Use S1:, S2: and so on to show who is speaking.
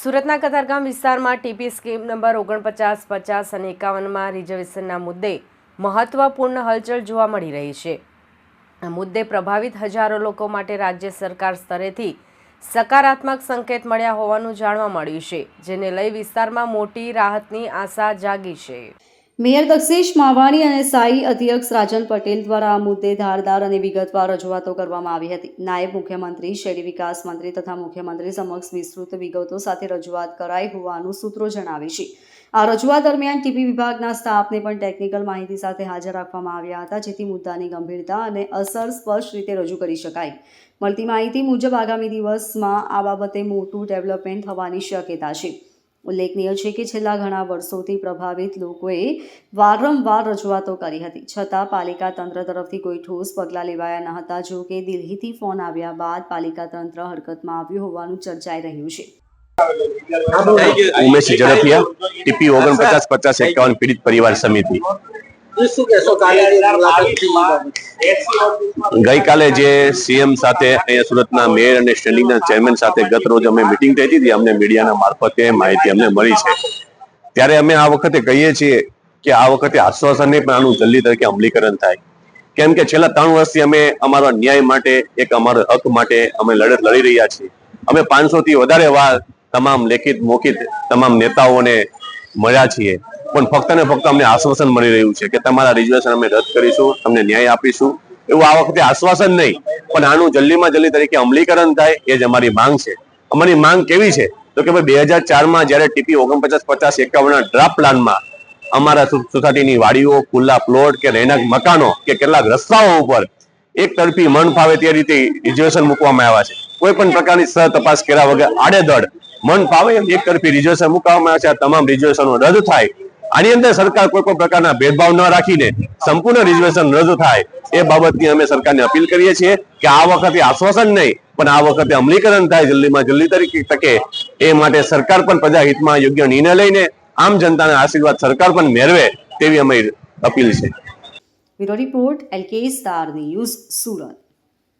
S1: સુરતના કતારગામ વિસ્તારમાં TP scheme number ઓગણપચાસ, પચાસ અને એકાવનમાં રિઝર્વેશનના મુદ્દે મહત્વપૂર્ણ હલચલ જોવા મળી રહી છે. આ મુદ્દે પ્રભાવિત હજારો લોકો માટે રાજ્ય સરકાર સ્તરેથી સકારાત્મક સંકેત મળ્યા હોવાનું જાણવા મળ્યું છે, જેને લઈ વિસ્તારમાં મોટી રાહતની આશા જાગી છે.
S2: મેયર દક્ષેશ માવાણી અને સાઈ અધ્યક્ષ રાજન પટેલ દ્વારા આ મુદ્દે ધારદાર અને વિગતવાર રજૂઆતો કરવામાં આવી હતી. નાયબ મુખ્યમંત્રી, શહેરી વિકાસ મંત્રી તથા મુખ્યમંત્રી સમક્ષ વિસ્તૃત વિગતો સાથે રજૂઆત કરાઈ હોવાનું સૂત્રો જણાવે છે. આ રજૂઆત દરમિયાન ટીપી વિભાગના સ્ટાફને પણ ટેકનિકલ માહિતી સાથે હાજર રાખવામાં આવ્યા હતા, જેથી મુદ્દાની ગંભીરતા અને અસર સ્પષ્ટ રીતે રજૂ કરી શકાય. મળતી માહિતી મુજબ આગામી દિવસમાં આ બાબતે મોટું ડેવલપમેન્ટ થવાની શક્યતા છે. ઉલ્લેખનીય છે કે છેલ્લા ઘણા વર્ષોથી પ્રભાવિત લોકોએ વારંવાર રજૂઆતો કરી હતી. છતાં પાલિકા તંત્ર તરફથી કોઈ ઠોસ પગલાં લેવાયા ન હતા. જો કે દિલ્હીથી ફોન આવ્યા બાદ પાલિકા તંત્ર હરકતમાં આવ્યું હોવાનું ચર્ચાઈ રહ્યું છે.
S3: ઉમેશ ઝડપિયા, ટીપી ઓગણપચાસ પચાસ એકાવન પીડિત પરિવાર સમિતિ. ગઈકાલે જે સીએમ સાથે અહીંયા સુરતના મેયર અને સ્ટેન્ડિંગના ચેરમેન સાથે ગત રોજ અમે મિટિંગ થઈ હતી, અમને મીડિયાના મારફતે માહિતી અમને મળી છે. ત્યારે અમે આ વખતે કહીએ છીએ કે આ વખતે આશ્વાસન પણ આનું જલ્દી તરીકે અમલીકરણ થાય. કેમ કે છેલ્લા ત્રણ વર્ષથી અમે અમારા ન્યાય માટે, એક અમારા હક માટે અમે લડત લડી રહ્યા છીએ. અમે પાંચસો થી વધારે વાર તમામ લેખિત, મોખિત તમામ નેતાઓને મળ્યા છીએ. પણ ફક્ત ને ફક્ત અમને આશ્વાસન મળી રહ્યું છે કે તમારા રિઝર્વેશન અમે રદ કરીશું, તમને ન્યાય આપીશું. એવું આ વખતે આશ્વાસન નહીં, પણ આનું જલ્દીમાં જલ્દી તરીકે અમલીકરણ થાય એ જ અમારી માંગ છે. અમારી માંગ કેવી છે? તો કે ભાઈ બે હજાર ચારમાં જ્યારે ટીપી ઓગણપચાસ પચાસ એકાવનના ડ્રાફ્ટ પ્લાનમાં અમારા સોસાયટીની વાડીઓ, ખુલ્લા પ્લોટ કે રહેણાંક મકાનો કે કેટલાક રસ્તાઓ ઉપર એક તરફી મન ફાવે તે રીતે રિઝર્વેશન મૂકવામાં આવ્યા છે. કોઈ પણ પ્રકારની સહ તપાસ કર્યા વગર આડેધડ મન ફાવે એમ એક તરફી રિઝર્વેશન મૂકવામાં આવ્યા છે. આ તમામ રિઝર્વેશનો રદ થાય આની અંદર સરકાર કોઈ પણ પ્રકારના ભેદભાવ ન રાખીને સંપૂર્ણ રિઝર્વેશન રદ થાય એ બાબતની અમે સરકારને અપીલ કરીએ છીએ કે આ વખતે આશ્વાસન નહીં, પણ આ વખતે અમલીકરણ થાય જલ્દીમાં જલ્દી તરીકે તકે એ માટે સરકાર પણ પ્રજાહિતમાં યોગ્ય નિર્ણય લઈને આમ જનતાના આશીર્વાદ સરકાર પણ મેળવે તેવી અમારી અપીલ છે.
S2: રિપોર્ટ સુરત.